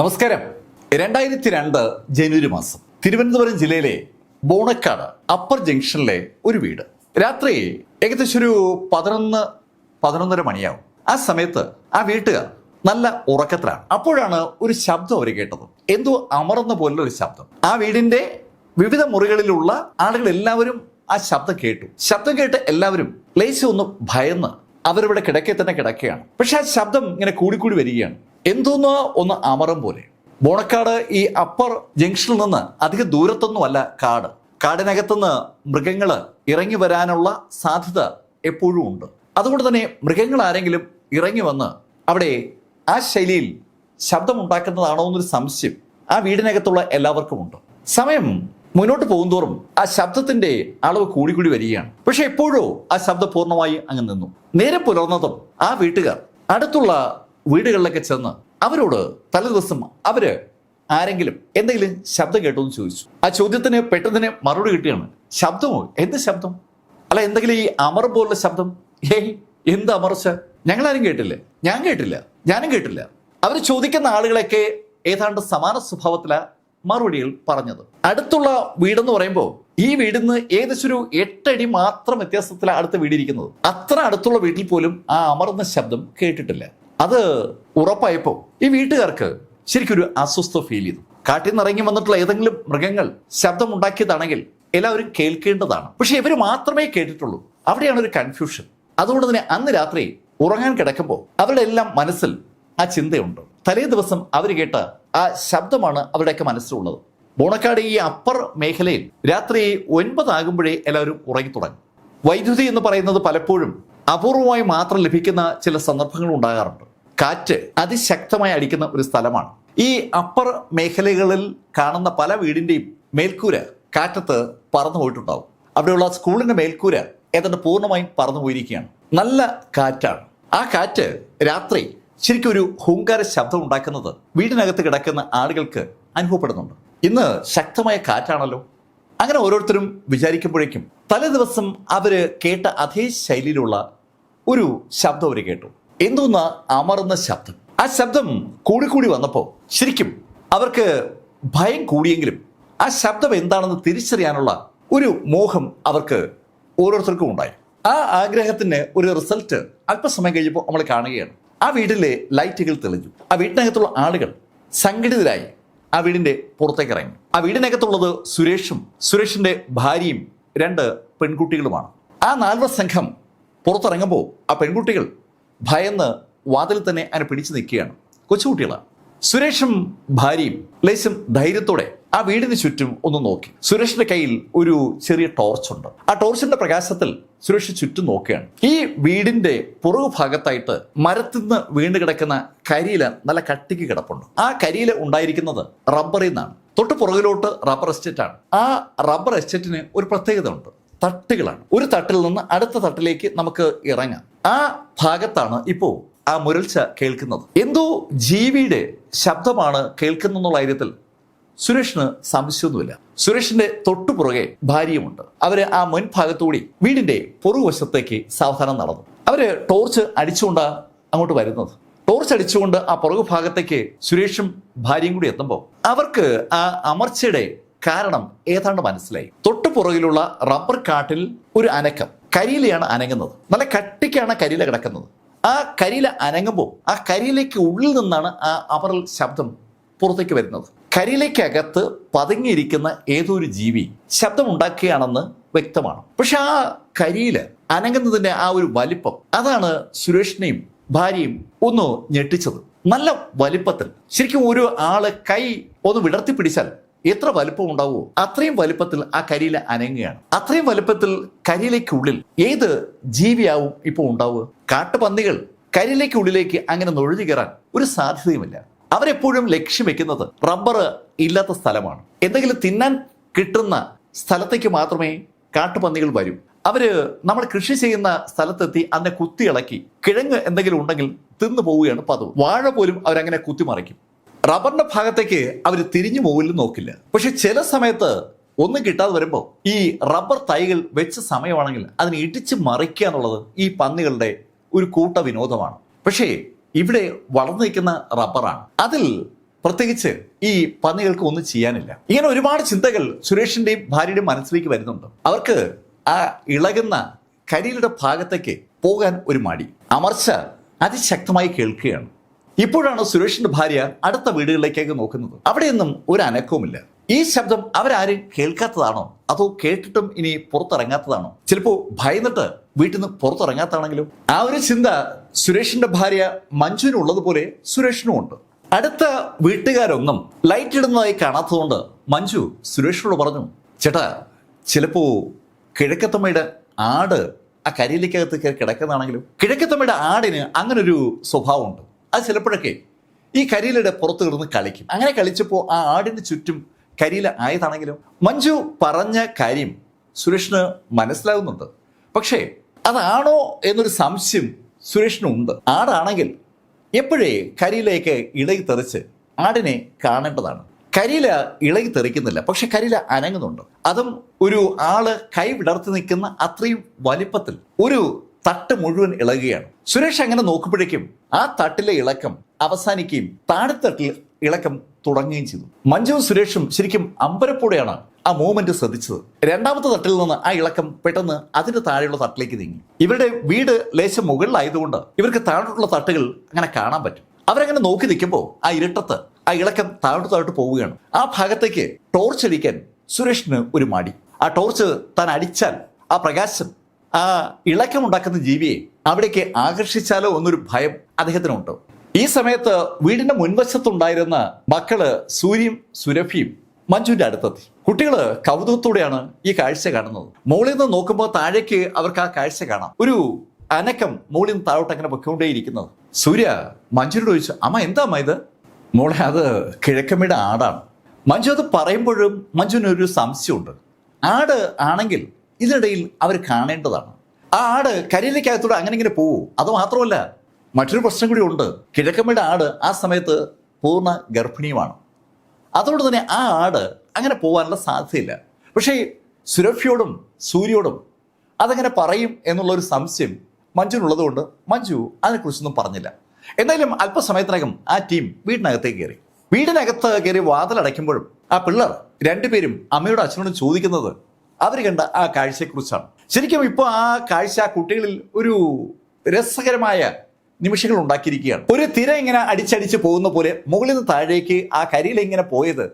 നമസ്കാരം. രണ്ടായിരത്തി രണ്ട് ജനുവരി മാസം തിരുവനന്തപുരം ജില്ലയിലെ ബോണക്കാട് അപ്പർ ജംഗ്ഷനിലെ ഒരു വീട്. രാത്രി ഏകദേശം ഒരു പതിനൊന്ന് പതിനൊന്നര മണിയാവും. ആ സമയത്ത് ആ വീട്ടുകാർ നല്ല ഉറക്കത്തിലാണ്. അപ്പോഴാണ് ഒരു ശബ്ദം അവർ കേട്ടത്. എന്തോ അമർന്ന പോലുള്ള ഒരു ശബ്ദം. ആ വീടിന്റെ വിവിധ മുറികളിലുള്ള ആളുകൾ എല്ലാവരും ആ ശബ്ദം കേട്ടു. ശബ്ദം കേട്ട് എല്ലാവരും ലേശം ഒന്ന് ഭയന്ന് അവരിവിടെ കിടക്കെ തന്നെ കിടക്കുകയാണ് പക്ഷെ ആ ശബ്ദം ഇങ്ങനെ കൂടിക്കൂടി വരികയാണ്. എന്തോന്നോ ഒന്ന് അമരം പോലെ. ബോണക്കാട് ഈ അപ്പർ ജംഗ്ഷനിൽ നിന്ന് അധികം ദൂരത്തൊന്നുമല്ല കാട്. കാടിനകത്തുനിന്ന് മൃഗങ്ങൾ ഇറങ്ങി വരാനുള്ള സാധ്യത എപ്പോഴും ഉണ്ട്. അതുകൊണ്ട് തന്നെ മൃഗങ്ങൾ ആരെങ്കിലും ഇറങ്ങി വന്ന് അവിടെ ആ ശൈലിയിൽ ശബ്ദമുണ്ടാക്കുന്നതാണോ എന്നൊരു സംശയം ആ വീടിനകത്തുള്ള എല്ലാവർക്കും ഉണ്ട്. സമയം മുന്നോട്ട് പോകുന്തോറും ആ ശബ്ദത്തിന്റെ അളവ് കൂടിക്കൂടി വരികയാണ്. പക്ഷെ എപ്പോഴോ ആ ശബ്ദം പൂർണമായി അങ്ങ് നിന്നു. നേരെ പുലർന്നതും ആ വീട്ടുകാർ അടുത്തുള്ള വീടുകളിലൊക്കെ ചെന്ന് അവരോട് തലേദിവസം അവർ ആരെങ്കിലും എന്തെങ്കിലും ശബ്ദം കേട്ടോ എന്ന് ചോദിച്ചു. ആ ചോദ്യത്തിന് പെട്ടെന്ന് മറുപടി കിട്ടിയാണ്. ശബ്ദമോ? എന്ത് ശബ്ദം? അല്ല എന്തെങ്കിലും ഈ അമർ പോലുള്ള ശബ്ദം? ഏയ് എന്ത് അമർച്ച ഞങ്ങളാരും കേട്ടില്ല? ഞാൻ കേട്ടില്ല. ഞാനും കേട്ടില്ല. അവർ ചോദിക്കുന്ന ആളുകളൊക്കെ ഏതാണ്ട് സമാന സ്വഭാവത്തിലാ മറുപടികൾ പറഞ്ഞത്. അടുത്തുള്ള വീടെന്ന് പറയുമ്പോൾ ഈ വീടിന്ന് ഏകദേശം ഒരു എട്ടടി മാത്രം വ്യത്യാസത്തിലാണ് അടുത്ത വീടിരിക്കുന്നത്. അത്ര അടുത്തുള്ള വീട്ടിൽ പോലും ആ അമർന്ന ശബ്ദം കേട്ടിട്ടില്ല. അത് ഉറപ്പായപ്പോൾ ഈ വീട്ടുകാർക്ക് ശരിക്കൊരു അസ്വസ്ഥ ഫീൽ ചെയ്തു. കാട്ടിൽ നിന്ന് ഇറങ്ങി വന്നിട്ടുള്ള ഏതെങ്കിലും മൃഗങ്ങൾ ശബ്ദമുണ്ടാക്കിയതാണെങ്കിൽ എല്ലാവരും കേൾക്കേണ്ടതാണ്. പക്ഷെ ഇവർ മാത്രമേ കേട്ടിട്ടുള്ളൂ. അവിടെയാണ് ഒരു കൺഫ്യൂഷൻ അതുകൊണ്ട് തന്നെ അന്ന് രാത്രി ഉറങ്ങാൻ കിടക്കുമ്പോൾ അവരുടെ എല്ലാം മനസ്സിൽ ആ ചിന്തയുണ്ട്. തലേ ദിവസം അവർ കേട്ട ആ ശബ്ദമാണ് അവരുടെയൊക്കെ മനസ്സിലുള്ളത്. ബോണക്കാട് ഈ അപ്പർ മേഖലയിൽ രാത്രി ഒൻപതാകുമ്പോഴേ എല്ലാവരും ഉറങ്ങി തുടങ്ങും. വൈദ്യുതി എന്ന് പറയുന്നത് പലപ്പോഴും അപൂർവമായി മാത്രം ലഭിക്കുന്ന ചില സന്ദർഭങ്ങൾ ഉണ്ടാകാറുണ്ട്. കാറ്റ് അതിശക്തമായി അടിക്കുന്ന ഒരു സ്ഥലമാണ്. ഈ അപ്പർ മേഖലകളിൽ കാണുന്ന പല വീടിന്റെയും മേൽക്കൂര കാറ്റത്ത് പറന്നു പോയിട്ടുണ്ടാവും. അവിടെയുള്ള സ്കൂളിന്റെ മേൽക്കൂര ഏതാണ്ട് പൂർണമായും പറന്നു പോയിരിക്കുകയാണ്. നല്ല കാറ്റാണ്. ആ കാറ്റ് രാത്രി ശരിക്കും ഒരു ഹൂങ്കാര ശബ്ദം ഉണ്ടാക്കുന്നത് വീടിനകത്ത് കിടക്കുന്ന ആളുകൾക്ക് അനുഭവപ്പെടുന്നുണ്ട്. ഇന്ന് ശക്തമായ കാറ്റാണല്ലോ. അങ്ങനെ ഓരോരുത്തരും വിചാരിക്കുമ്പോഴേക്കും തലേ ദിവസം അവർ കേട്ട അതേ ശൈലിയിലുള്ള ഒരു ശബ്ദം അവർ കേട്ടു. എന്തോന്ന അമർന്ന ശബ്ദം. ആ ശബ്ദം കൂടിക്കൂടി വന്നപ്പോൾ ശരിക്കും അവർക്ക് ഭയം കൂടിയെങ്കിലും ആ ശബ്ദം എന്താണെന്ന് തിരിച്ചറിയാനുള്ള ഒരു മോഹം അവർക്ക് ഓരോരുത്തർക്കും ഉണ്ടായി. ആ ആഗ്രഹത്തിന് ഒരു റിസൾട്ട് അല്പസമയം കഴിയുമ്പോൾ നമ്മൾ കാണുകയാണ്. ആ വീട്ടിലെ ലൈറ്റുകൾ തെളിഞ്ഞു. ആ വീട്ടിനകത്തുള്ള ആളുകൾ സംഘടിതരായി ആ വീടിന്റെ പുറത്തേക്ക് ഇറങ്ങി. ആ വീടിനകത്തുള്ളത് സുരേഷും സുരേഷിന്റെ ഭാര്യയും രണ്ട് പെൺകുട്ടികളുമാണ്. ആ നാൽവർ സംഘം പുറത്തിറങ്ങുമ്പോൾ ആ പെൺകുട്ടികൾ ഭയന്ന് വാതിൽ തന്നെ അതിനെ പിടിച്ചു നിൽക്കുകയാണ്. കൊച്ചുകുട്ടികളാണ്. സുരേഷും ഭാര്യയും ലേശം ധൈര്യത്തോടെ ആ വീടിന് ചുറ്റും ഒന്ന് നോക്കി. സുരേഷിന്റെ കയ്യിൽ ഒരു ചെറിയ ടോർച്ച് ഉണ്ട്. ആ ടോർച്ചിന്റെ പ്രകാശത്തിൽ സുരേഷ് ചുറ്റും നോക്കുകയാണ്. ഈ വീടിന്റെ പുറകു ഭാഗത്തായിട്ട് മരത്തിൽ നിന്ന് വീണ് കിടക്കുന്ന കരിയില നല്ല കട്ടിക്ക് കിടപ്പുണ്ട്. ആ കരിയില ഉണ്ടായിരിക്കുന്നത് റബ്ബറിൽ നിന്നാണ് തൊട്ട് പുറകിലോട്ട് റബ്ബർ എസ്റ്റേറ്റ് ആണ്. ആ റബ്ബർ എസ്റ്റേറ്റിന് ഒരു പ്രത്യേകത ഉണ്ട് തട്ടുകളാണ്. ഒരു തട്ടിൽ നിന്ന് അടുത്ത തട്ടിലേക്ക് നമുക്ക് ഇറങ്ങാം. ആ ഭാഗത്താണ് ഇപ്പോ ആ മുരൾച്ച കേൾക്കുന്നത്. എന്തോ ജീവിയുടെ ശബ്ദമാണ് കേൾക്കുന്ന കാര്യത്തിൽ സുരേഷിന് സംശയമൊന്നുമില്ല. സുരേഷിന്റെ തൊട്ടുപുറകെ ഭാര്യയുമുണ്ട്. അവർ ആ മുൻഭാഗത്തുകൂടി വീടിന്റെ പുറകുവശത്തേക്ക് സാവധാനം നടന്നു. അവർ ടോർച്ച് അടിച്ചുകൊണ്ട് അങ്ങോട്ട് വരുന്നത്. ടോർച്ച് അടിച്ചുകൊണ്ട് ആ പുറകു ഭാഗത്തേക്ക് സുരേഷും ഭാര്യയും കൂടി എത്തുമ്പോൾ അവർക്ക് ആ അമർച്ചയുടെ കാരണം ഏതാണ്ട് മനസ്സിലായി. തൊട്ടുപുറകിലുള്ള റബ്ബർ കാട്ടിൽ ഒരു അനക്കം. കരിയിലയാണ് അനങ്ങുന്നത്. നല്ല കട്ടിക്കാണ് കരിയില കിടക്കുന്നത്. ആ കരിയില അനങ്ങുമ്പോൾ ആ കരിയിലേക്ക് ഉള്ളിൽ നിന്നാണ് ആ അമറൽ ശബ്ദം പുറത്തേക്ക് വരുന്നത്. കരിയിലേക്കകത്ത് പതുങ്ങിയിരിക്കുന്ന ഏതോ ഒരു ജീവി ശബ്ദമുണ്ടാക്കുകയാണെന്ന് വ്യക്തമാണ്. പക്ഷെ ആ കരിയിൽ അനങ്ങുന്നതിന്റെ ആ ഒരു വലിപ്പം അതാണ് സുരേഷിനെയും ഭാര്യയും ഒന്ന് ഞെട്ടിച്ചത്. നല്ല വലിപ്പത്തിൽ ശരിക്കും ഒരു ആൾ കൈ ഒന്ന് വിടർത്തി പിടിച്ചാൽ എത്ര വലുപ്പം ഉണ്ടാവുമോ അത്രയും വലുപ്പത്തിൽ ആ കരിയില അനങ്ങുകയാണ്. അത്രയും വലുപ്പത്തിൽ കരിയിലേക്കുള്ളിൽ ഏത് ജീവിയാവും ഇപ്പോൾ ഉണ്ടാവുക? കാട്ടുപന്നികൾ കരിയിലേക്കുള്ളിലേക്ക് അങ്ങനെ നുഴഞ്ഞു കയറാൻ ഒരു സാധ്യതയുമില്ല. അവരെപ്പോഴും ലക്ഷ്യം വെക്കുന്നത് റബ്ബർ ഇല്ലാത്ത സ്ഥലമാണ്. എന്തെങ്കിലും തിന്നാൻ കിട്ടുന്ന സ്ഥലത്തേക്ക് മാത്രമേ കാട്ടുപന്നികൾ വരൂ. അവർ നമ്മൾ കൃഷി ചെയ്യുന്ന സ്ഥലത്തെത്തി അതിനെ കുത്തി ഇളക്കി കിഴങ്ങ് എന്തെങ്കിലും ഉണ്ടെങ്കിൽ തിന്നു പോവുകയാണ് പതിവ്. വാഴ പോലും അവരങ്ങനെ കുത്തിമറിക്കും. റബ്ബറിന്റെ ഭാഗത്തേക്ക് അവർ തിരിഞ്ഞു പോകില്ല നോക്കില്ല. പക്ഷെ ചില സമയത്ത് ഒന്നും കിട്ടാതെ വരുമ്പോൾ ഈ റബ്ബർ തൈകൾ വെച്ച സമയമാണെങ്കിൽ അതിനെ ഇടിച്ച് മറിക്കുക എന്നുള്ളത് ഈ പന്നികളുടെ ഒരു കൂട്ട വിനോദമാണ്. പക്ഷേ ഇവിടെ വളർന്നു നിൽക്കുന്ന റബ്ബറാണ്. അതിൽ പ്രത്യേകിച്ച് ഈ പന്നികൾക്ക് ഒന്നും ചെയ്യാനില്ല. ഇങ്ങനെ ഒരുപാട് ചിന്തകൾ സുരേഷിന്റെയും ഭാര്യയുടെയും മനസ്സിലേക്ക് വരുന്നുണ്ട്. അവർക്ക് ആ ഇളകുന്ന കരിയിലുടെ ഭാഗത്തേക്ക് പോകാൻ ഒരു മടി. അമർച്ച അതിശക്തമായി കേൾക്കുകയാണ്. ഇപ്പോഴാണ് സുരേഷിന്റെ ഭാര്യ അടുത്ത വീടുകളിലേക്കൊക്കെ നോക്കുന്നത്? അവിടെയൊന്നും ഒരു അനക്കവുമില്ല. ഈ ശബ്ദം അവരാരും കേൾക്കാത്തതാണോ? അതോ കേട്ടിട്ടും ഇനി പുറത്തിറങ്ങാത്തതാണോ? ചിലപ്പോ ഭയന്നിട്ട് വീട്ടിൽ നിന്ന് പുറത്തിറങ്ങാത്താണെങ്കിലും? ആ ഒരു ചിന്ത സുരേഷിന്റെ ഭാര്യ മഞ്ജുവിന് ഉള്ളതുപോലെ സുരേഷിനും ഉണ്ട്. അടുത്ത വീട്ടുകാരൊന്നും ലൈറ്റ് ഇടുന്നതായി കാണാത്തതുകൊണ്ട് മഞ്ജു സുരേഷിനോട് പറഞ്ഞു ചേട്ടാ ചിലപ്പോ കിഴക്കത്തമ്മയുടെ ആട് ആ കരിയിലേക്കകത്ത് കിടക്കുന്നതാണെങ്കിലും? കിഴക്കത്തമ്മയുടെ ആടിന് അങ്ങനൊരു സ്വഭാവമുണ്ട്. അത് ചിലപ്പോഴൊക്കെ ഈ കരിയിലയുടെ പുറത്ത് കിടന്ന് കളിക്കും. അങ്ങനെ കളിച്ചപ്പോൾ ആ ആടിന് ചുറ്റും കരിയില ആയതാണെങ്കിലും മഞ്ജു പറഞ്ഞ കാര്യം സുരേഷിന് മനസ്സിലാകുന്നുണ്ട് പക്ഷേ അതാണോ എന്നൊരു സംശയം സുരേഷിനുണ്ട്. ആടാണെങ്കിൽ എപ്പോഴേ കരിയിലേക്ക് ഇളകി തെറിച്ച് ആടിനെ കാണേണ്ടതാണ്. കരിയില ഇളകി തെറിക്കുന്നില്ല. പക്ഷെ കരിയില അനങ്ങുന്നുണ്ട്. അതും ഒരു ആൾ കൈ വിടർത്തി നിൽക്കുന്ന അത്രയും വലിപ്പത്തിൽ ഒരു തട്ട് മുഴുവൻ ഇളകുകയാണ്. സുരേഷ് അങ്ങനെ നോക്കുമ്പോഴേക്കും ആ തട്ടിലെ ഇളക്കം അവസാനിക്കുകയും താഴെത്തട്ടിൽ ഇളക്കം തുടങ്ങുകയും ചെയ്തു. മഞ്ജുവും സുരേഷും ശരിക്കും അമ്പരപ്പോടെയാണ് ആ മൂവ്മെന്റ് ശ്രദ്ധിച്ചത്. രണ്ടാമത്തെ തട്ടിൽ നിന്ന് ആ ഇളക്കം പെട്ടെന്ന് അതിന്റെ താഴെയുള്ള തട്ടിലേക്ക് നീങ്ങി. ഇവരുടെ വീട് ലേശം മുകളിലായതുകൊണ്ട് ഇവർക്ക് താഴോട്ടുള്ള തട്ടുകൾ അങ്ങനെ കാണാൻ പറ്റും. അവരങ്ങനെ നോക്കി നിൽക്കുമ്പോൾ ആ ഇരുട്ടത്ത് ആ ഇളക്കം താഴോട്ട് താഴോട്ട് പോവുകയാണ്. ആ ഭാഗത്തേക്ക് ടോർച്ച് അടിക്കാൻ സുരേഷിന് ഒരു മടി. ആ ടോർച്ച് താൻ അടിച്ചാൽ ആ പ്രകാശം ആ ഇളക്കമുണ്ടാക്കുന്ന ജീവിയെ അവിടേക്ക് ആകർഷിച്ചാലോ എന്നൊരു ഭയം അദ്ദേഹത്തിനുണ്ട്. ഈ സമയത്ത് വീടിന്റെ മുൻവശത്തുണ്ടായിരുന്ന മക്കൾ സൂര്യം സുരഭിയും മഞ്ജുവിന്റെ അടുത്തെത്തി. കുട്ടികൾ കൗതുകത്തോടെയാണ് ഈ കാഴ്ച കാണുന്നത്. മുകളിൽ നിന്ന് നോക്കുമ്പോൾ താഴേക്ക് അവർക്ക് ആ കാഴ്ച കാണാം. ഒരു അനക്കം മുകളിൽ നിന്ന് താഴോട്ട് അങ്ങനെ പൊയ്ക്കൊണ്ടേയിരിക്കുന്നത്. സൂര്യ മഞ്ജുവിനോട് ചോദിച്ചു അമ്മ എന്താ അമ്മ ഇത്? മോളെ അത് കിഴക്കമ്മയുടെ ആടാണ്. മഞ്ജു അത് പറയുമ്പോഴും മഞ്ജുവിന് ഒരു സംശയമുണ്ട്. ആട് ആണെങ്കിൽ ഇതിനിടയിൽ അവർ കാണേണ്ടതാണ്. ആ ആട് കരിയിലേക്കകത്തൂടെ അങ്ങനെ ഇങ്ങനെ പോവും. അത് മാത്രമല്ല മറ്റൊരു പ്രശ്നം കൂടി ഉണ്ട്. കിഴക്കമ്മയുടെ ആട് ആ സമയത്ത് പൂർണ ഗർഭിണിയുമാണ്. അതുകൊണ്ട് തന്നെ ആ ആട് അങ്ങനെ പോകാനുള്ള സാധ്യതയില്ല. പക്ഷേ സുരഭ്യോടും സൂര്യോടും അതങ്ങനെ പറയും എന്നുള്ളൊരു സംശയം മഞ്ജുവിനുള്ളതുകൊണ്ട് മഞ്ജു അതിനെക്കുറിച്ചൊന്നും പറഞ്ഞില്ല. എന്തായാലും അല്പസമയത്തിനകം ആ ടീം വീടിനകത്തേക്ക് കയറി. വീടിനകത്ത് കയറി വാതിലടയ്ക്കുമ്പോഴും ആ പിള്ളേർ രണ്ടുപേരും അമ്മയോടും അച്ഛനോടും ചോദിക്കുന്നത് അവർ കണ്ട ആ കാഴ്ചയെക്കുറിച്ചാണ്. ശരിക്കും ഇപ്പോൾ ആ കാഴ്ച ആ കുട്ടികളിൽ ഒരു രസകരമായ നിമിഷങ്ങൾ ഉണ്ടാക്കിയിരിക്കുകയാണ്. ഒരു തിര ഇങ്ങനെ അടിച്ചടിച്ച് പോകുന്ന പോലെ മുകളിൽ നിന്ന് താഴേക്ക് ആ കരിയിൽ ഇങ്ങനെ പോയത്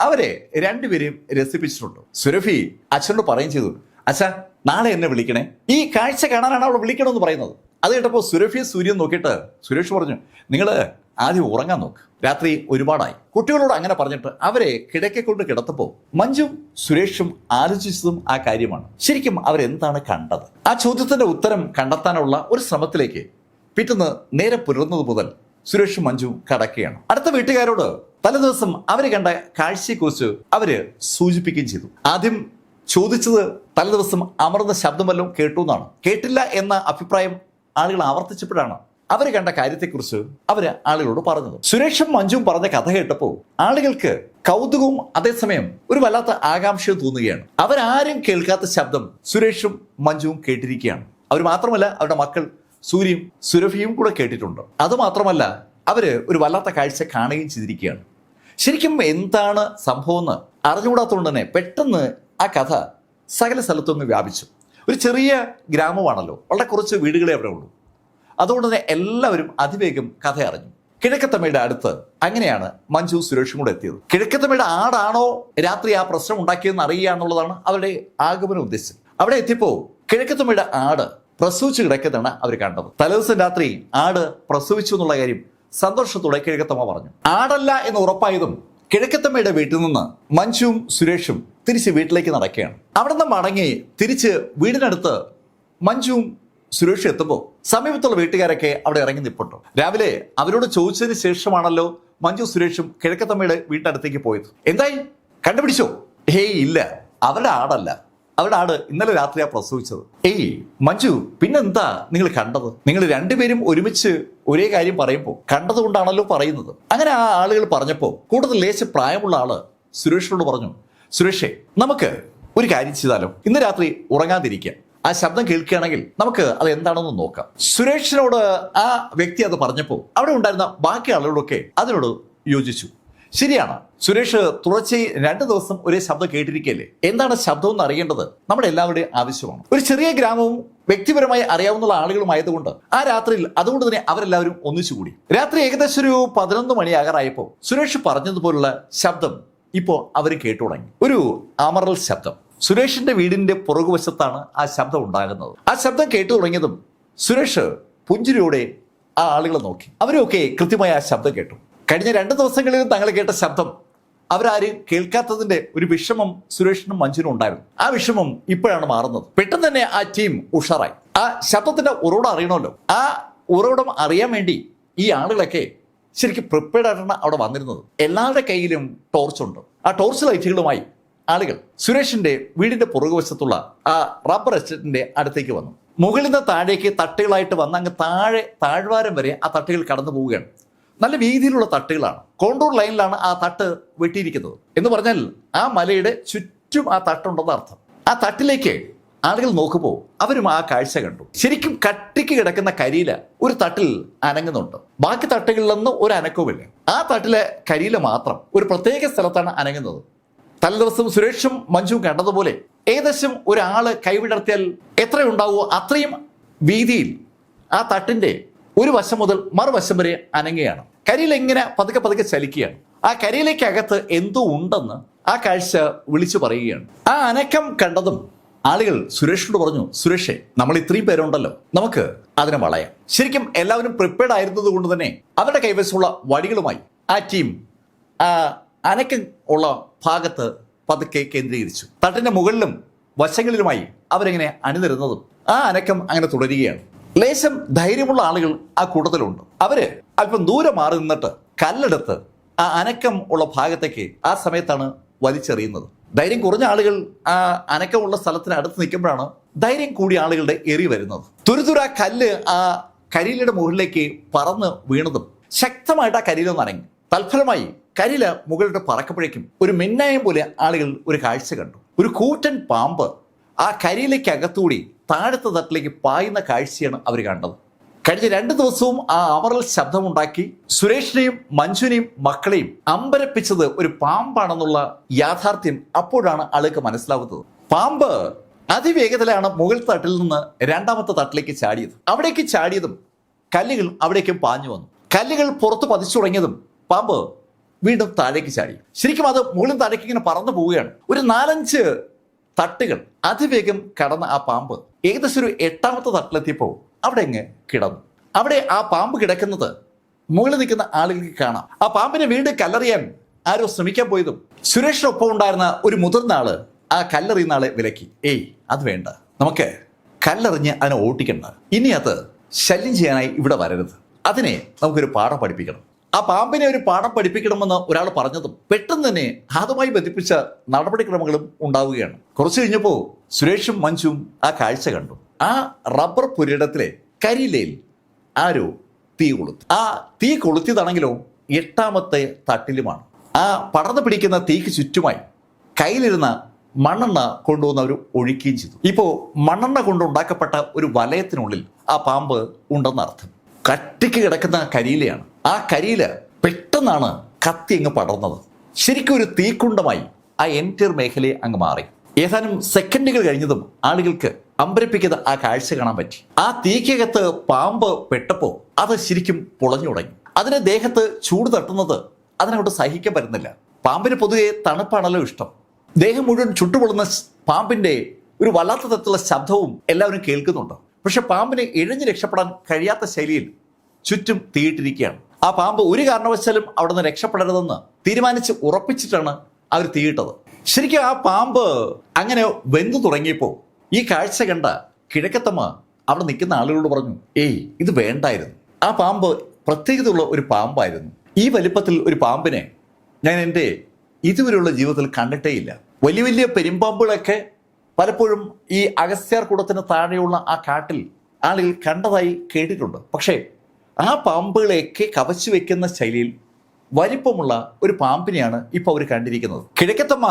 അവരെ രണ്ടുപേരെയും രസിപ്പിച്ചിട്ടുണ്ട്. സുരഫി അച്ഛനോട് പറയുകയും ചെയ്തു. അച്ഛാ നാളെ എന്നെ വിളിക്കണേ. ഈ കാഴ്ച കാണാനാണ് അവൾ വിളിക്കണമെന്ന് പറയുന്നത്. അത് കേട്ടപ്പോൾ സുരഭി സൂര്യൻ നോക്കിയിട്ട് സുരേഷ് പറഞ്ഞു നിങ്ങൾ ആദ്യം ഉറങ്ങാൻ നോക്ക്. രാത്രി ഒരുപാടായി. കുട്ടികളോട് അങ്ങനെ പറഞ്ഞിട്ട് അവരെ കിടക്കെ കൊണ്ട് കിടത്തപ്പോൾ മഞ്ജും സുരേഷും ആലോചിച്ചതും ആ കാര്യമാണ്. ശരിക്കും അവരെന്താണ് കണ്ടത്? ആ ചോദ്യത്തിന്റെ ഉത്തരം കണ്ടെത്താനുള്ള ഒരു ശ്രമത്തിലേക്ക് പിറ്റേന്ന് നേരെ പുലർന്നത് മുതൽ സുരേഷും മഞ്ജു കടക്കുകയാണ്. അടുത്ത വീട്ടുകാരോട് തലേദിവസം അവർ കണ്ട കാഴ്ചയെക്കുറിച്ച് അവർ സൂചിപ്പിക്കുകയും ചെയ്തു. ആദ്യം ചോദിച്ചത് തലേദിവസം അമർന്ന ശബ്ദം വല്ലതും കേട്ടു എന്നാണ്. കേട്ടില്ല എന്ന അഭിപ്രായം ആളുകൾ ആവർത്തിച്ചപ്പോഴാണ് അവർ കണ്ട കാര്യത്തെക്കുറിച്ച് അവർ ആളുകളോട് പറഞ്ഞത്. സുരേഷും മഞ്ജുവും പറഞ്ഞ കഥ കേട്ടപ്പോൾ ആളുകൾക്ക് കൗതുകവും അതേസമയം ഒരു വല്ലാത്ത ആകാംക്ഷയും തോന്നുകയാണ്. അവരാരും കേൾക്കാത്ത ശബ്ദം സുരേഷും മഞ്ജുവും കേട്ടിരിക്കുകയാണ്. അവർ മാത്രമല്ല അവരുടെ മക്കൾ സൂര്യയും സുരഭിയും കൂടെ കേട്ടിട്ടുണ്ട്. അതുമാത്രമല്ല അവർ ഒരു വല്ലാത്ത കാഴ്ച കാണുകയും ചെയ്തിരിക്കുകയാണ്. ശരിക്കും എന്താണ് സംഭവം എന്ന് അറിഞ്ഞുകൂടാത്തതുകൊണ്ട് തന്നെ പെട്ടെന്ന് ആ കഥ സകല സ്ഥലത്തും അങ്ങ് വ്യാപിച്ചു. ഒരു ചെറിയ ഗ്രാമമാണല്ലോ. വളരെ കുറച്ച് വീടുകളെ അവിടെ ഉള്ളൂ. അതുകൊണ്ട് തന്നെ എല്ലാവരും അതിവേഗം കഥ അറിഞ്ഞു കിഴക്കത്തമ്മയുടെ അടുത്ത് അങ്ങനെയാണ് മഞ്ജു സുരേഷും കൂടെ എത്തിയത്. കിഴക്കത്തമ്മയുടെ ആടാണോ രാത്രി ആ പ്രശ്നം ഉണ്ടാക്കിയതെന്ന് അറിയുക എന്നുള്ളതാണ് അവരുടെ ആഗമന ഉദ്ദേശം അവിടെ എത്തിയപ്പോൾ കിഴക്കത്തമ്മയുടെ ആട് പ്രസവിച്ചു കിടക്കുന്നതാണ് അവർ കണ്ടത്. തലേദിവസം രാത്രി ആട് പ്രസവിച്ചു എന്നുള്ള കാര്യം സന്തോഷത്തോടെ കിഴക്കത്തമ്മ പറഞ്ഞു. ആടല്ല എന്ന് ഉറപ്പായതും കിഴക്കത്തമ്മയുടെ വീട്ടിൽ നിന്ന് മഞ്ജുവും സുരേഷും തിരിച്ച് വീട്ടിലേക്ക് നടക്കുകയാണ്. അവിടെ നിന്ന് മടങ്ങി തിരിച്ച് വീടിനടുത്ത് മഞ്ജുവും സുരേഷും എത്തുമ്പോൾ സമീപത്തുള്ള വീട്ടുകാരൊക്കെ അവിടെ ഇറങ്ങി നിപ്പുണ്ടോ? രാവിലെ അവരോട് ചോദിച്ചതിന് ശേഷമാണല്ലോ മഞ്ജു സുരേഷും കിഴക്കത്തമ്മയുടെ വീട്ടടുത്തേക്ക് പോയത്. എന്തായി? കണ്ടുപിടിച്ചോ? ഹേയ് ഇല്ല. അവരുടെ ആടല്ല. അവരുടെ ആട് ഇന്നലെ രാത്രിയാ പ്രസവിച്ചത്. ഏയ് മഞ്ജു പിന്നെന്താ നിങ്ങൾ കണ്ടത്? നിങ്ങൾ രണ്ടുപേരും ഒരുമിച്ച് ഒരേ കാര്യം പറയുമ്പോൾ കണ്ടതുകൊണ്ടാണല്ലോ പറയുന്നത്. അങ്ങനെ ആ ആളുകൾ പറഞ്ഞപ്പോൾ കൂടുതൽ ലേശ പ്രായമുള്ള ആൾ സുരേഷിനോട് പറഞ്ഞു സുരേഷേ നമുക്ക് ഒരു കാര്യം ചെയ്താലോ? ഇന്ന് രാത്രി ഉറങ്ങാതിരിക്കാം ആ ശബ്ദം കേൾക്കുകയാണെങ്കിൽ നമുക്ക് അത് എന്താണെന്ന് നോക്കാം. സുരേഷിനോട് ആ വ്യക്തി അത് പറഞ്ഞപ്പോൾ അവിടെ ഉണ്ടായിരുന്ന ബാക്കി ആളുകളൊക്കെ അതിനോട് യോജിച്ചു. ശരിയാണ് സുരേഷ് തുടർച്ചയായി രണ്ട് ദിവസം ഒരേ ശബ്ദം കേട്ടിരിക്കുകയല്ലേ എന്താണ് ശബ്ദം എന്ന് അറിയേണ്ടത് നമ്മുടെ എല്ലാവരുടെയും ആവശ്യമാണ്. ഒരു ചെറിയ ഗ്രാമവും വ്യക്തിപരമായി അറിയാവുന്ന ആളുകളുമായതുകൊണ്ട് ആ രാത്രിയിൽ അതുകൊണ്ട് തന്നെ അവരെല്ലാവരും ഒന്നിച്ചുകൂടി രാത്രി ഏകദേശം ഒരു പതിനൊന്ന് മണിയാകാറായപ്പോൾ സുരേഷ് പറഞ്ഞതുപോലുള്ള ശബ്ദം ഇപ്പോൾ അവർ കേട്ടു തുടങ്ങി. ഒരു അമറൽ ശബ്ദം. സുരേഷിന്റെ വീടിന്റെ പുറകുവശത്താണ് ആ ശബ്ദം ഉണ്ടാകുന്നത്. ആ ശബ്ദം കേട്ടു തുടങ്ങിയതും സുരേഷ് പുഞ്ചിരിയോടെ ആ ആളുകളെ നോക്കി. അവരൊക്കെ കൃത്യമായി ആ ശബ്ദം കേട്ടു. കഴിഞ്ഞ രണ്ട് ദിവസങ്ങളിൽ തങ്ങൾ കേട്ട ശബ്ദം അവരാരും കേൾക്കാത്തതിന്റെ ഒരു വിഷമം സുരേഷിനും മഞ്ജുനും ഉണ്ടായിരുന്നു. ആ വിഷമം ഇപ്പോഴാണ് മാറുന്നത്. പെട്ടെന്ന് തന്നെ ആ ടീം ഉഷാറായി. ആ ശബ്ദത്തിന്റെ ഉറവിടം അറിയണമല്ലോ. ആ ഉറവിടം അറിയാൻ വേണ്ടി ഈ ആളുകളൊക്കെ ശരിക്കും പ്രിപ്പയർഡ് ആയിട്ടാണ് അവിടെ വന്നിരുന്നത്. എല്ലാവരുടെ കയ്യിലും ടോർച്ചുണ്ട് ആ ടോർച്ച് ലൈറ്റുകളുമായി ആളുകൾ സുരേഷിന്റെ വീടിന്റെ പുറകുവശത്തുള്ള ആ റബ്ബർ എസ്റ്റേറ്റിന്റെ അടുത്തേക്ക് വന്നു. മുകളിൽ നിന്ന് താഴേക്ക് തട്ടുകളായിട്ട് വന്ന് അങ്ങ് താഴെ താഴ്വാരം വരെ ആ തട്ടുകൾ കടന്നു പോവുകയാണ്. നല്ല വീതിയിലുള്ള തട്ടുകളാണ്. കോണ്ടൂർ ലൈനിലാണ് ആ തട്ട് വെട്ടിയിരിക്കുന്നത്. എന്ന് പറഞ്ഞാൽ ആ മലയുടെ ചുറ്റും ആ തട്ടുണ്ടെന്ന് അർത്ഥം. ആ തട്ടിലേക്ക് ആളുകൾ നോക്കുമ്പോൾ അവരും ആ കാഴ്ച കണ്ടു. ശരിക്കും കട്ടിക്ക് കിടക്കുന്ന കരിയില ഒരു തട്ടിൽ അനങ്ങുന്നുണ്ട്. ബാക്കി തട്ടുകളിലൊന്നും ഒരു അനക്കവുമില്ല. ആ തട്ടിലെ കരിയില മാത്രം ഒരു പ്രത്യേക സ്ഥലത്താണ് അനങ്ങുന്നത്. തലേദിവസം സുരേഷും മഞ്ജുവും കണ്ടതുപോലെ ഏകദേശം ഒരാൾ കൈവിടർത്തിയാൽ എത്രയുണ്ടാവുമോ അത്രയും വീതിയിൽ ആ തട്ടിന്റെ ഒരു വശം മുതൽ മറുവശം വരെ അനങ്ങുകയാണ്. കരിയിൽ എങ്ങനെ പതുക്കെ പതുക്കെ ചലിക്കുകയാണ്. ആ കരിയിലേക്കകത്ത് എന്തോ ഉണ്ടെന്ന് ആ കാഴ്ച വിളിച്ചു പറയുകയാണ്. ആ അനക്കം കണ്ടതും ആളുകൾ സുരേഷിനോട് പറഞ്ഞു സുരേഷെ നമ്മൾ ഇത്രയും പേരുണ്ടല്ലോ നമുക്ക് അതിനെ വളയാം. ശരിക്കും എല്ലാവരും പ്രിപ്പയർഡ് ആയിരുന്നത് കൊണ്ട് തന്നെ അവരുടെ കൈവശമുള്ള വടികളുമായി ആ ടീം ആ അനക്കം ഉള്ള ഭാഗത്ത് പതുക്കെ കേന്ദ്രീകരിച്ചു. തട്ടിന്റെ മുകളിലും വശങ്ങളിലുമായി അവരെങ്ങനെ അണിനിരുന്നതും ആ അനക്കം അങ്ങനെ തുടരുകയാണ്. ലേശം ധൈര്യമുള്ള ആളുകൾ ആ കൂട്ടത്തിലുണ്ട്. അവർ അല്പം ദൂരെ മാറി നിന്നിട്ട് കല്ലെടുത്ത് ആ അനക്കം ഉള്ള ഭാഗത്തേക്ക് ആ സമയത്താണ് വലിച്ചെറിയുന്നത്. ധൈര്യം കുറഞ്ഞ ആളുകൾ ആ അനക്കമുള്ള സ്ഥലത്തിന് അടുത്ത് നിൽക്കുമ്പോഴാണ് ധൈര്യം കൂടിയ ആളുകളുടെ എറി വരുന്നത്. തുരുതുര കല്ല് ആ കരിയിലയുടെ മുകളിലേക്ക് പറന്ന് വീണതും ശക്തമായിട്ട് ആ കരിയിലൊന്ന് അനങ്ങി. തൽഫലമായി കരിൽ മുകളിലൂടെ പറക്കപ്പോഴേക്കും ഒരു മിന്നായം പോലെ ആളുകൾ ഒരു കാഴ്ച കണ്ടു. ഒരു കൂറ്റൻ പാമ്പ് ആ കരിയിലേക്ക് അകത്തുകൂടി താഴത്തെ തട്ടിലേക്ക് പായുന്ന കാഴ്ചയാണ് അവർ കണ്ടത്. കഴിഞ്ഞ രണ്ട് ദിവസവും ആ അമറൽ ശബ്ദമുണ്ടാക്കി സുരേഷിനെയും മഞ്ജുവിനെയും മക്കളെയും അമ്പരപ്പിച്ചത് ഒരു പാമ്പാണെന്നുള്ള യാഥാർത്ഥ്യം അപ്പോഴാണ് ആൾക്ക് മനസ്സിലാവുന്നത്. പാമ്പ് അതിവേഗത്തിലാണ് മുകൾ തട്ടിൽ നിന്ന് രണ്ടാമത്തെ തട്ടിലേക്ക് ചാടിയത്. അവിടേക്ക് ചാടിയതും കല്ലുകൾ അവിടേക്കും പാഞ്ഞു വന്നു. കല്ലുകൾ പുറത്തു പതിച്ചു തുടങ്ങിയതും പാമ്പ് വീണ്ടും താഴേക്ക് ചാടി. ശരിക്കും അത് മുകളിൽ താഴേക്ക് ഇങ്ങനെ പറന്നു പോവുകയാണ്. ഒരു നാലഞ്ച് തട്ടുകൾ അതിവേഗം കടന്ന ആ പാമ്പ് ഏകദേശം ഒരു എട്ടാമത്തെ തട്ടിലെത്തിയപ്പോൾ അവിടെ അങ്ങ് കിടന്നു. അവിടെ ആ പാമ്പ് കിടക്കുന്നത് മുകളിൽ നിൽക്കുന്ന ആളുകൾക്ക് കാണാം. ആ പാമ്പിനെ വീണ്ടും കല്ലെറിയാൻ ആരോ ശ്രമിക്കാൻ പോയതും സുരേഷിനൊപ്പം ഉണ്ടായിരുന്ന ഒരു മുതിർന്ന ആൾ ആ കല്ലെറിയുന്ന ആളെ വിലക്കി. ഏയ് അത് വേണ്ട. നമുക്ക് കല്ലെറിഞ്ഞ് അതിനെ ഓട്ടിക്കണ്ട. ഇനി അത് ശല്യം ചെയ്യാനായി ഇവിടെ വരരുത്. അതിനെ നമുക്കൊരു പാഠം പഠിപ്പിക്കണം. ആ പാമ്പിനെ ഒരു പാഠം പഠിപ്പിക്കണമെന്ന് ഒരാൾ പറഞ്ഞതും പെട്ടെന്ന് തന്നെ അതുമായി ബന്ധിപ്പിച്ച നടപടിക്രമങ്ങളും ഉണ്ടാവുകയാണ്. കുറച്ച് കഴിഞ്ഞപ്പോൾ സുരേഷും മഞ്ജുവും ആ കാഴ്ച കണ്ടു. ആ റബ്ബർ പുരയിടത്തിലെ കരിയിലയിൽ ആരോ തീ കൊളുത്തി. ആ തീ കൊളുത്തിയതാണെങ്കിലോ എട്ടാമത്തെ തട്ടിലുമാണ്. ആ പടർന്നു പിടിക്കുന്ന തീക്ക് ചുറ്റുമായി കയ്യിലിരുന്ന മണ്ണെണ്ണ കൊണ്ടുവന്ന് അവർ ഒഴിക്കുകയും ചെയ്തു. ഇപ്പോൾ മണ്ണെണ്ണ കൊണ്ടുണ്ടാക്കപ്പെട്ട ഒരു വലയത്തിനുള്ളിൽ ആ പാമ്പ് ഉണ്ടെന്ന അർത്ഥം കട്ടിക്ക് കിടക്കുന്ന ആ കരിയിലയാണ്. ആ കരിയില പെട്ടെന്നാണ് കത്തി അങ്ങ് പടർന്നത്. ശരിക്കും ഒരു തീക്കുണ്ടമായി ആ എന്റയർ മേഖലയെ അങ്ങ് മാറി. ഏതാനും സെക്കൻഡുകൾ കഴിഞ്ഞതും ആളുകൾക്ക് അമ്പരപ്പിക്കുന്ന ആ കാഴ്ച കാണാൻ പറ്റി. ആ തീക്കകത്ത് പാമ്പ് പെട്ടപ്പോൾ അത് ശരിക്കും പൊളഞ്ഞു തുടങ്ങി. അതിനെ ദേഹത്ത് ചൂട് തട്ടുന്നത് അതിനങ്ങോട്ട് സഹിക്കാൻ പറ്റുന്നില്ല. പാമ്പിന് പൊതുവെ തണുപ്പാണല്ലോ ഇഷ്ടം. ദേഹം മുഴുവൻ ചുട്ടുപൊള്ളുന്ന സ് പാമ്പിന്റെ ഒരു വല്ലാത്ത തരത്തിലുള്ള ശബ്ദവും എല്ലാവരും കേൾക്കുന്നുണ്ട്. പക്ഷെ പാമ്പിന് ഇഴഞ്ഞു രക്ഷപ്പെടാൻ കഴിയാത്ത ശൈലിയിൽ ചുറ്റും തീയിട്ടിരിക്കുകയാണ്. ആ പാമ്പ് ഒരു കാരണവശാലും അവിടെ നിന്ന് രക്ഷപ്പെടരുതെന്ന് തീരുമാനിച്ച് ഉറപ്പിച്ചിട്ടാണ് അവർ തീയിട്ടത്. ശരിക്കും ആ പാമ്പ് അങ്ങനെ വെന്തു തുടങ്ങിയപ്പോൾ ഈ കാഴ്ച കണ്ട കിഴക്കത്തമ്മ അവിടെ നിൽക്കുന്ന ആളുകളോട് പറഞ്ഞു ഏയ് ഇത് വേണ്ടായിരുന്നു. ആ പാമ്പ് പ്രത്യേകതയുള്ള ഒരു പാമ്പായിരുന്നു. ഈ വലിപ്പത്തിൽ ഒരു പാമ്പിനെ ഞാൻ എന്റെ ഇതുവരെയുള്ള ജീവിതത്തിൽ കണ്ടിട്ടേയില്ല വലിയ വലിയ പെരുമ്പാമ്പുകളൊക്കെ പലപ്പോഴും ഈ അഗസ്ത്യാർ കുടത്തിന് താഴെയുള്ള ആ കാട്ടിൽ ആളുകൾ കണ്ടതായി കേട്ടിട്ടുണ്ട്. പക്ഷേ ആ പാമ്പുകളെയൊക്കെ കവച്ചു വെക്കുന്ന ശൈലിയിൽ വലിപ്പമുള്ള ഒരു പാമ്പിനെയാണ് ഇപ്പോൾ അവർ കണ്ടിരിക്കുന്നത്. കിഴക്കത്തമ്മ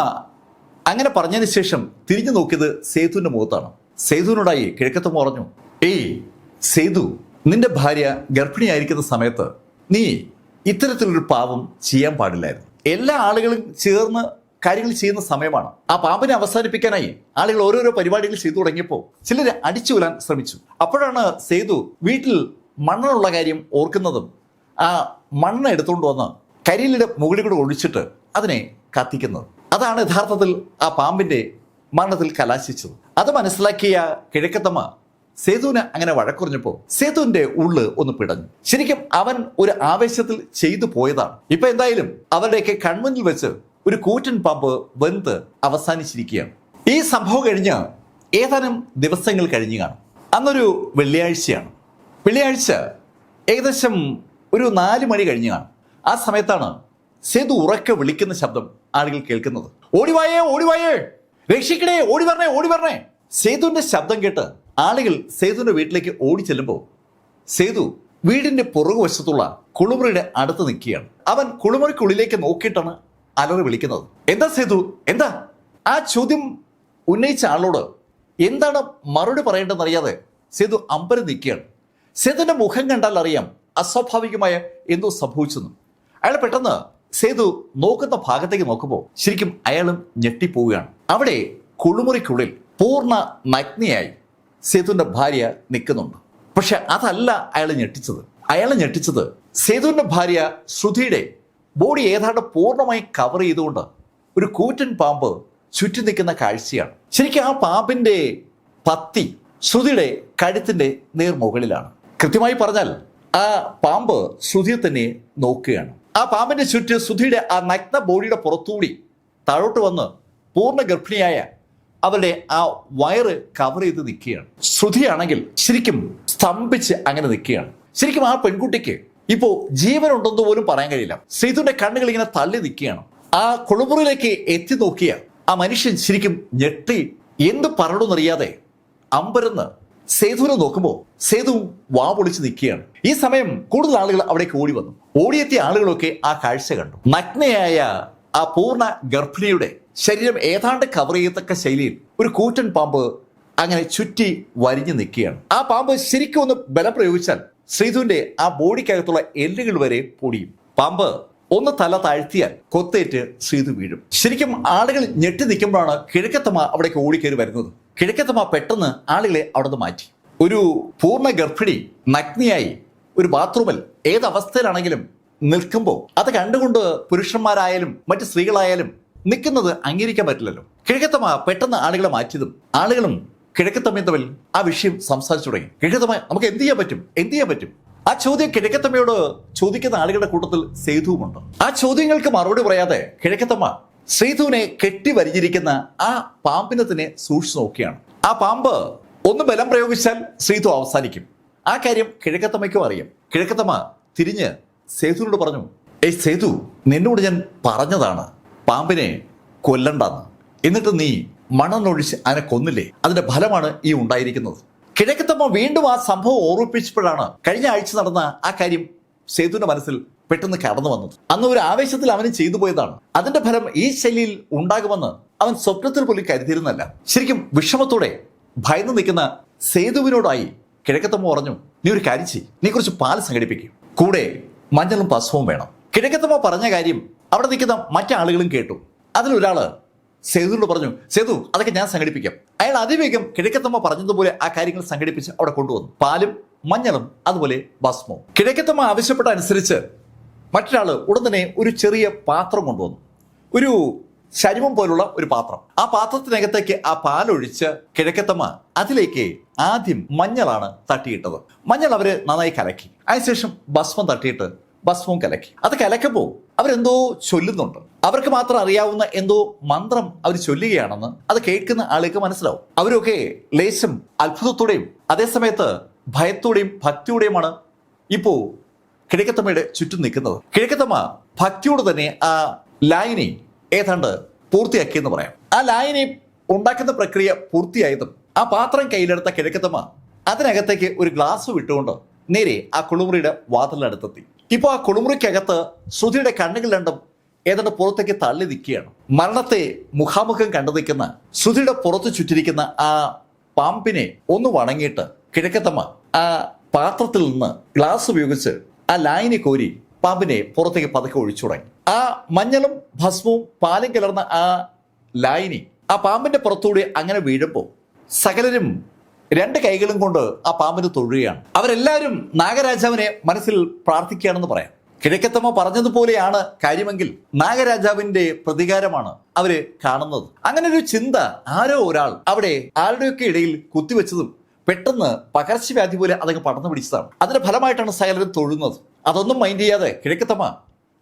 അങ്ങനെ പറഞ്ഞതിന് ശേഷം തിരിഞ്ഞു നോക്കിയത് സേതുവിന്റെ മുഖത്താണ്. സേതുവിനോടായി കിഴക്കത്തമ്മ പറഞ്ഞു ഏയ് സേതു നിന്റെ ഭാര്യ ഗർഭിണിയായിരിക്കുന്ന സമയത്ത് നീ ഇത്തരത്തിലൊരു പാപം ചെയ്യാൻ പാടില്ലായിരുന്നു. എല്ലാ ആളുകളും ചേർന്ന് കാര്യങ്ങൾ ചെയ്യുന്ന സമയമാണ്. ആ പാമ്പിനെ അവസാനിപ്പിക്കാനായി ആളുകൾ ഓരോരോ പരിപാടികൾ ചെയ്തു തുടങ്ങിയപ്പോൾ ചിലർ അടിച്ചു കൊല്ലാൻ ശ്രമിച്ചു. അപ്പോഴാണ് സേതു വീട്ടിൽ മണ്ണുള്ള കാര്യം ഓർക്കുന്നതും ആ മണ്ണ് എടുത്തുകൊണ്ട് വന്ന് കരിയിലിടെ മുകളിൽ കൂടെ ഒഴിച്ചിട്ട് അതിനെ കത്തിക്കുന്നത്. അതാണ് യഥാർത്ഥത്തിൽ ആ പാമ്പിന്റെ മരണത്തിൽ കലാശിച്ചത്. അത് മനസ്സിലാക്കിയ കിഴക്കത്തമ്മ സേതുവിന് അങ്ങനെ വഴക്കുറഞ്ഞപ്പോൾ സേതുവിന്റെ ഉള്ള് ഒന്ന് പിടഞ്ഞു. ശരിക്കും അവൻ ഒരു ആവേശത്തിൽ ചെയ്തു പോയതാണ്. ഇപ്പൊ എന്തായാലും അവരുടെയൊക്കെ കൺമുന്നിൽ വെച്ച് ഒരു കൂറ്റൻ പമ്പ് വെന്ത് അവസാനിച്ചിരിക്കുകയാണ്. ഈ സംഭവം കഴിഞ്ഞ് ഏതാനും ദിവസങ്ങൾ കഴിഞ്ഞു കാണും. അന്നൊരു വെള്ളിയാഴ്ചയാണ്. വെള്ളിയാഴ്ച ഏകദേശം ഒരു നാല് മണി കഴിഞ്ഞു കാണും. ആ സമയത്താണ് സേതു ഉറക്കെ വിളിക്കുന്ന ശബ്ദം ആളുകൾ കേൾക്കുന്നത്. ഓടിവായേ ഓടിവായേ! രക്ഷിക്കണേ ഓടി വരണേ ഓടി വരണേ സേതുവിന്റെ ശബ്ദം കേട്ട് ആളുകൾ സേതുവിന്റെ വീട്ടിലേക്ക് ഓടി ചെല്ലുമ്പോൾ സേതു വീടിന്റെ പുറകുവശത്തുള്ള കുളിമുറിയുടെ അടുത്ത് നിൽക്കുകയാണ്. അവൻ കുളിമുറിക്കുള്ളിലേക്ക് നോക്കിയിട്ടാണ് അലറി വിളിക്കുന്നത്? എന്താ സേതു? എന്താ? ആ ചോദ്യം ഉന്നയിച്ച ആളോട് എന്താണ് മറുപടി പറയേണ്ടതെന്ന് അറിയാതെ സേതു അമ്പരം നിൽക്കുകയാണ്. സേതുവിന്റെ മുഖം കണ്ടാൽ അറിയാം അസ്വാഭാവികമായ എന്തോ സംഭവിച്ചെന്നും. അയാൾ പെട്ടെന്ന് സേതു നോക്കുന്ന ഭാഗത്തേക്ക് നോക്കുമ്പോൾ ശരിക്കും അയാളും ഞെട്ടിപ്പോവുകയാണ്. അവിടെ കുളിമുറിക്കുള്ളിൽ പൂർണ നഗ്നയായി സേതുവിന്റെ ഭാര്യ നിൽക്കുന്നുണ്ട്. പക്ഷെ അതല്ല അയാൾ ഞെട്ടിച്ചത്. അയാളെ ഞെട്ടിച്ചത് സേതുവിന്റെ ഭാര്യ ശ്രുതിയുടെ ബോഡി ഏതാണ്ട് പൂർണമായി കവർ ചെയ്തുകൊണ്ട് ഒരു കൂറ്റൻ പാമ്പ് ചുറ്റി നിൽക്കുന്ന കാഴ്ചയാണ്. ശരിക്കും ആ പാമ്പിന്റെ പത്തി ശ്രുതിയുടെ കഴുത്തിന്റെ നേർമുകളിലാണ്. കൃത്യമായി പറഞ്ഞാൽ ആ പാമ്പ് ശ്രുതിയെ തന്നെ നോക്കുകയാണ്. ആ പാമ്പിന്റെ ചുറ്റ് ശ്രുതിയുടെ ആ നഗ്ന ബോഡിയുടെ പുറത്തുകൂടി താഴോട്ട് വന്ന് പൂർണ ഗർഭിണിയായ അവരുടെ ആ വയറ് കവർ ചെയ്ത് നിൽക്കുകയാണ്. ശ്രുതിയാണെങ്കിൽ ശരിക്കും സ്തംഭിച്ച് അങ്ങനെ നിൽക്കുകയാണ്. ശരിക്കും ആ പെൺകുട്ടിക്ക് ഇപ്പോ ജീവനുണ്ടെന്ന് പോലും പറയാൻ കഴിയില്ല. സേതുവിന്റെ കണ്ണുകൾ ഇങ്ങനെ തള്ളി നിൽക്കുകയാണ്. ആ കുളിമുറിയിലേക്ക് എത്തി നോക്കിയ ആ മനുഷ്യൻ ശരിക്കും ഞെട്ടി. എന്ത് പറയണമെന്നറിയാതെ അമ്പരന്ന് സേതുവിനെ നോക്കുമ്പോൾ സേതു വാ പൊളിച്ച് നിൽക്കുകയാണ്. ഈ സമയം കൂടുതൽ ആളുകൾ അവിടേക്ക് ഓടി വന്നു. ഓടിയെത്തിയ ആളുകളൊക്കെ ആ കാഴ്ച കണ്ടു. നഗ്നയായ ആ പൂർണ ഗർഭിണിയുടെ ശരീരം ഏതാണ്ട് കവർ ചെയ്യത്തക്ക ശൈലിയിൽ ഒരു കൂറ്റൻ പാമ്പ് അങ്ങനെ ചുറ്റി വരിഞ്ഞു നിൽക്കുകയാണ്. ആ പാമ്പ് ശരിക്കും ഒന്ന് ബലം പ്രയോഗിച്ചാൽ ശ്രീധുവിന്റെ ആ ബോഡിക്കകത്തുള്ള എല്ലുകൾ വരെ പൊടിയും. പാമ്പ് ഒന്ന് തല താഴ്ത്തിയാൽ കൊത്തേറ്റ് സീതു വീഴും. ശരിക്കും ആളുകൾ ഞെട്ടി നിൽക്കുമ്പോഴാണ് കിഴക്കത്തമ്മ അവിടേക്ക് ഓടിക്കയറി വരുന്നത്. കിഴക്കത്തമ്മ പെട്ടെന്ന് ആളുകളെ അവിടുന്ന് മാറ്റി. ഒരു പൂർണ ഗർഭിണി നഗ്നിയായി ഒരു ബാത്റൂമിൽ ഏതവസ്ഥയിലാണെങ്കിലും നിൽക്കുമ്പോൾ അത് കണ്ടുകൊണ്ട് പുരുഷന്മാരായാലും മറ്റ് സ്ത്രീകളായാലും നിൽക്കുന്നത് അംഗീകരിക്കാൻ പറ്റില്ലല്ലോ. കിഴക്കത്തമ്മ പെട്ടെന്ന് ആളുകളെ മാറ്റിയതും ആളുകളും കിഴക്കത്തമ്മയും തമ്മിൽ ആ വിഷയം സംസാരിച്ചു തുടങ്ങി. കിഴക്കത്തമ്മ നമുക്ക് എന്ത് ചെയ്യാൻ പറ്റും? എന്ത് ചെയ്യാൻ പറ്റും? ആ ചോദ്യം കിഴക്കത്തമ്മയോട് ചോദിക്കുന്ന ആളുകളുടെ കൂട്ടത്തിൽ സേതുവുമുണ്ട്. ആ ചോദ്യങ്ങൾക്ക് മറുപടി പറയാതെ കിഴക്കത്തമ്മ സേതുവിനെ കെട്ടി വരിഞ്ഞിരിക്കുന്ന ആ പാമ്പിനെ തന്നെ സൂക്ഷിച്ചു നോക്കുകയാണ്. ആ പാമ്പ് ഒന്ന് ബലം പ്രയോഗിച്ചാൽ സേതു അവസാനിക്കും. ആ കാര്യം കിഴക്കത്തമ്മയ്ക്കും അറിയാം. കിഴക്കത്തമ്മ തിരിഞ്ഞ് സേതുവിനോട് പറഞ്ഞു ഏയ് സേതു നിന്നോട് ഞാൻ പറഞ്ഞതാണ്. പാമ്പിനെ കൊല്ലണ്ടെന്ന്. എന്നിട്ട് നീ മണന്നൊഴിച്ച് അതിനെ കൊന്നില്ലേ? അതിന്റെ ഫലമാണ് ഈ ഉണ്ടായിരിക്കുന്നത്. കിഴക്കത്തമ്മ വീണ്ടും ആ സംഭവം ഓർമ്മിപ്പിച്ചപ്പോഴാണ് കഴിഞ്ഞ ആഴ്ച നടന്ന ആ കാര്യം സേതുവിന്റെ മനസ്സിൽ പെട്ടെന്ന് കടന്നു വന്നത്. അന്ന് ഒരു ആവേശത്തിൽ അവന് ചെയ്തു പോയതാണ്. അതിന്റെ ഫലം ഈ ശൈലിയിൽ ഉണ്ടാകുമെന്ന് അവൻ സ്വപ്നത്തിൽ പോലും കരുതിയിരുന്നല്ല. ശരിക്കും വിഷമത്തോടെ ഭയന്ന് നിൽക്കുന്ന സേതുവിനോടായി കിഴക്കത്തമ്മ പറഞ്ഞു നീ ഒരു കാര്യം ചെയ് നീ കുറച്ച് പാൽ സംഘടിപ്പിക്കും. കൂടെ മഞ്ഞളും പശുവും വേണം. കിഴക്കത്തമ്മ പറഞ്ഞ കാര്യം അവിടെ നിൽക്കുന്ന മറ്റാളുകളും കേട്ടു. അതിലൊരാൾ സേതുവിനോട് പറഞ്ഞു സേതു അതൊക്കെ ഞാൻ സംഘടിപ്പിക്കാം. അയാൾ അതിവേഗം കിഴക്കത്തമ്മ പറഞ്ഞതുപോലെ ആ കാര്യങ്ങൾ സംഘടിപ്പിച്ച് അവിടെ കൊണ്ടുവന്നു. പാലും മഞ്ഞളും അതുപോലെ ഭസ്മവും. കിഴക്കത്തമ്മ ആവശ്യപ്പെട്ട അനുസരിച്ച് മറ്റൊരാൾ ഉടൻ തന്നെ ഒരു ചെറിയ പാത്രം കൊണ്ടുവന്നു. ഒരു ശരിമം പോലുള്ള ഒരു പാത്രം. ആ പാത്രത്തിനകത്തേക്ക് ആ പാലൊഴിച്ച് കിഴക്കത്തമ്മ അതിലേക്ക് ആദ്യം മഞ്ഞളാണ് തട്ടിയിട്ടത്. മഞ്ഞൾ അവർ നന്നായി കലക്കി. അതിനുശേഷം ഭസ്മം തട്ടിയിട്ട് ഭസ്മവും കലക്കി. അത് കലക്കുമ്പോൾ അവരെന്തോ ചൊല്ലുന്നുണ്ട്. അവർക്ക് മാത്രം അറിയാവുന്ന എന്തോ മന്ത്രം അവർ ചൊല്ലുകയാണെന്ന് അത് കേൾക്കുന്ന ആളുകൾക്ക് മനസ്സിലാവും. അവരൊക്കെ ലേശം അത്ഭുതത്തോടെയും അതേസമയത്ത് ഭയത്തോടെയും ഭക്തിയോടെയുമാണ് ഇപ്പോ കിഴക്കത്തമ്മയുടെ ചുറ്റും നിൽക്കുന്നത്. കിഴക്കത്തമ്മ ഭക്തിയോട് തന്നെ ആ ലായനി ഏതാണ്ട് പൂർത്തിയാക്കിയെന്ന് പറയാം. ആ ലായനി ഉണ്ടാക്കുന്ന പ്രക്രിയ പൂർത്തിയായതും ആ പാത്രം കയ്യിലെടുത്ത കിഴക്കത്തമ്മ അതിനകത്തേക്ക് ഒരു ഗ്ലാസ് വിട്ടുകൊണ്ട് നേരെ ആ കുളിമുറിയുടെ വാതിലിനടുത്തെത്തി. ഇപ്പോൾ ആ കുളിമുറിക്കകത്ത് ശ്രുതിയുടെ കണ്ണുകൾ രണ്ടും ഏതാണ്ട് പുറത്തേക്ക് തള്ളി നിൽക്കുകയാണ്. മരണത്തെ മുഖാമുഖം കണ്ടു നിൽക്കുന്ന ശ്രുതിയുടെ പുറത്ത് ചുറ്റിരിക്കുന്ന ആ പാമ്പിനെ ഒന്ന് വണങ്ങിയിട്ട് കിഴക്കത്തമ്മ ആ പാത്രത്തിൽ നിന്ന് ഗ്ലാസ് ഉപയോഗിച്ച് ആ ലായിനെ കോരി പാമ്പിനെ പുറത്തേക്ക് പതുക്കെ ഒഴിച്ചു തുടങ്ങി. ആ മഞ്ഞളും ഭസ്മവും പാലും കലർന്ന ആ ലായിനി ആ പാമ്പിന്റെ പുറത്തൂടെ അങ്ങനെ വീഴുമ്പോൾ സകലരും രണ്ട് കൈകളും കൊണ്ട് ആ പാമ്പിന് തൊഴുകയാണ്. അവരെല്ലാവരും നാഗരാജാവിനെ മനസ്സിൽ പ്രാർത്ഥിക്കുകയാണെന്ന് പറയാം. കിഴക്കത്തമ്മ പറഞ്ഞതുപോലെയാണ് കാര്യമെങ്കിൽ നാഗരാജാവിന്റെ പ്രതികാരമാണ് അവർ കാണുന്നത്. അങ്ങനെ ഒരു ചിന്ത ആരോ ഒരാൾ അവിടെ ആരുടെയൊക്കെ ഇടയിൽ കുത്തിവെച്ചതും പെട്ടെന്ന് പകർച്ചവ്യാധി പോലെ അതങ്ങ് പടർന്നു പിടിച്ചതാണ്. അതിന്റെ ഫലമായിട്ടാണ് സകലരും തൊഴുന്നത്. അതൊന്നും മൈൻഡ് ചെയ്യാതെ കിഴക്കത്തമ്മ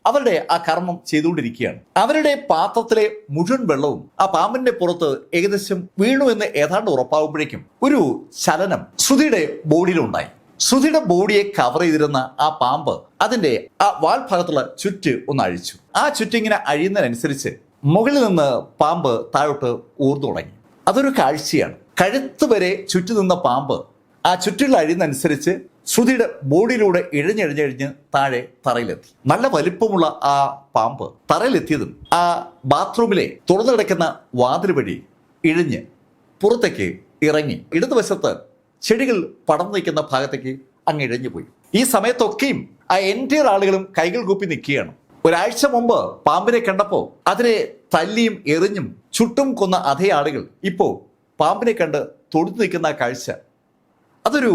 അവരുടെ ആ കർമ്മം ചെയ്തുകൊണ്ടിരിക്കുകയാണ്. അവരുടെ പാത്രത്തിലെ മുഴുവൻ വെള്ളവും ആ പാമ്പിന്റെ പുറത്ത് ഏകദേശം വീണു എന്ന് ഏതാണ്ട് ഉറപ്പാകുമ്പോഴേക്കും ഒരു ചലനം ശ്രുതിയുടെ ബോഡിയിലുണ്ടായി. ശ്രുതിയുടെ ബോഡിയെ കവർ ചെയ്തിരുന്ന ആ പാമ്പ് അതിന്റെ ആ വാൽ ഭാഗത്തുള്ള ചുറ്റ് ഒന്ന് അഴിച്ചു. ആ ചുറ്റിങ്ങനെ അഴിയുന്നതിനനുസരിച്ച് മുകളിൽ നിന്ന് പാമ്പ് താഴോട്ട് ഊർന്നു തുടങ്ങി. അതൊരു കാഴ്ചയാണ്. കഴുത്ത് വരെ ചുറ്റി നിന്ന പാമ്പ് ആ ചുറ്റുള്ള അഴിയുന്നതനുസരിച്ച് ശ്രുതിയുടെ ബോഡിയിലൂടെ ഇഴഞ്ഞിഴഞ്ഞിഴഞ്ഞ് താഴെ തറയിലെത്തി. നല്ല വലിപ്പമുള്ള ആ പാമ്പ് തറയിലെത്തിയതും ആ ബാത്റൂമിലെ തുറന്നു കിടക്കുന്ന വാതിൽ വഴി ഇഴഞ്ഞ് പുറത്തേക്ക് ഇറങ്ങി. ഇടതുവശത്ത് ചെടികൾ പടർന്നു നിൽക്കുന്ന ഭാഗത്തേക്ക് അങ്ങ് ഇഴഞ്ഞു പോയി. ഈ സമയത്തൊക്കെയും ആ എന്റയർ ആളുകളും കൈകൾ കൂപ്പി നിൽക്കുകയാണ്. ഒരാഴ്ച മുമ്പ് പാമ്പിനെ കണ്ടപ്പോൾ അതിനെ തല്ലിയും എറിഞ്ഞും ചുട്ടും കൊന്ന അതേ ആളുകൾ ഇപ്പോൾ പാമ്പിനെ കണ്ട് തൊടുത്തു നിൽക്കുന്ന കാഴ്ച അതൊരു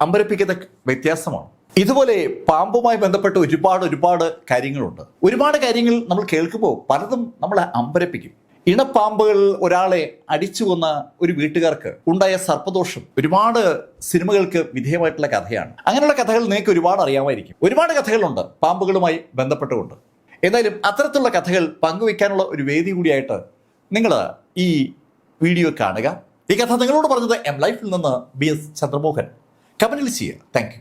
അമ്പരപ്പിക്കുന്ന വ്യത്യാസമാണ്. ഇതുപോലെ പാമ്പുമായി ബന്ധപ്പെട്ട് ഒരുപാട് ഒരുപാട് കാര്യങ്ങളുണ്ട്. ഒരുപാട് കാര്യങ്ങൾ നമ്മൾ കേൾക്കുമ്പോൾ പലതും നമ്മളെ അമ്പരപ്പിക്കും. ഇണപ്പാമ്പുകൾ ഒരാളെ അടിച്ചു കൊന്ന ഒരു വീട്ടുകാർക്ക് ഉണ്ടായ സർപ്പദോഷം ഒരുപാട് സിനിമകൾക്ക് വിധേയമായിട്ടുള്ള കഥയാണ്. അങ്ങനെയുള്ള കഥകൾ നിങ്ങൾക്ക് ഒരുപാട് അറിയാമായിരിക്കും. ഒരുപാട് കഥകളുണ്ട്. പാമ്പുകളുമായി ബന്ധപ്പെട്ടുകൊണ്ട്. എന്തായാലും അത്തരത്തിലുള്ള കഥകൾ പങ്കുവെക്കാനുള്ള ഒരു വേദി കൂടിയായിട്ട് നിങ്ങൾ ഈ വീഡിയോ കാണുക. ഈ കഥ നിങ്ങളോട് പറഞ്ഞത് എം ലൈഫിൽ നിന്ന് ബി എസ് ചന്ദ്രമോഹൻ. കമന്റിൽ ചെയ്യുക. താങ്ക്